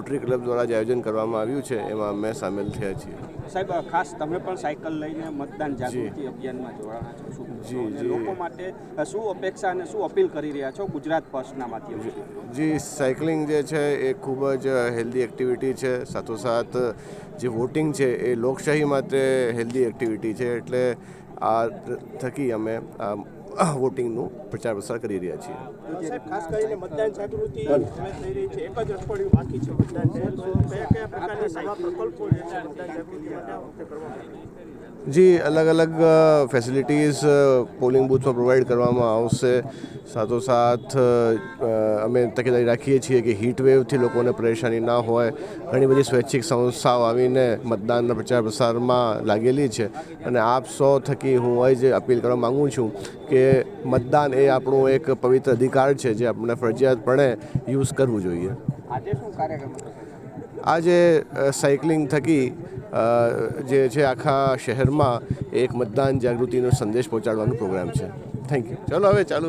Rotary club દ્વારા જે આયોજન કરવામાં આવ્યું છે એમાં અમે સામેલ થયા છીએ. સાહેબ ખાસ તમે પણ સાયકલ લઈને મતદાન જાગૃતિ અભિયાનમાં જોડાણા છો. જી. લોકો માટે શું અપેક્ષા અને શું અપીલ કરી રહ્યા છો ગુજરાત ફર્સ્ટના માધ્યમથી? જી સાયકલિંગ જે છે એ ખૂબ જ હેલ્ધી એક્ટિવિટી છે. સાથોસાથ જે વોટિંગ છે એ લોકશાહી માટે હેલ્ધી એક્ટિવિટી છે. એટલે આ થકી અમે આ વોટિંગનું પ્રચાર પ્રસાર કરી રહ્યા છીએ. ખાસ કરીને મતદાન જાગૃતિ થઈ રહી છે, એક જ અઠવાડિયું બાકી છે મતદાન કયા કયા પ્રકારના પ્રકલ્પો છે મતદાન જાગૃતિ જી અલગ અલગ ફેસિલિટીઝ પોલિંગ બૂથમાં પ્રોવાઈડ કરવામાં આવશે. સાથોસાથ અમે તકેદારી રાખીએ છીએ કે હીટ વેવથી લોકોને પરેશાની ના હોય. ઘણી બધી સ્વૈચ્છિક સંસ્થાઓ આવીને મતદાનના પ્રચાર પ્રસારમાં લાગેલી છે. અને આપ સૌ થકી હું એ જ અપીલ કરવા માગું છું કે મતદાન એ આપણું એક પવિત્ર અધિકાર છે જે આપણે ફરજિયાતપણે યુઝ કરવું જોઈએ. આજે સાયકલિંગ થકી જે છે આખા શહેરમાં એક મતદાન જાગૃતિનો સંદેશ પહોંચાડવાનો પ્રોગ્રામ છે. થેન્ક યુ ચલો હવે ચાલુ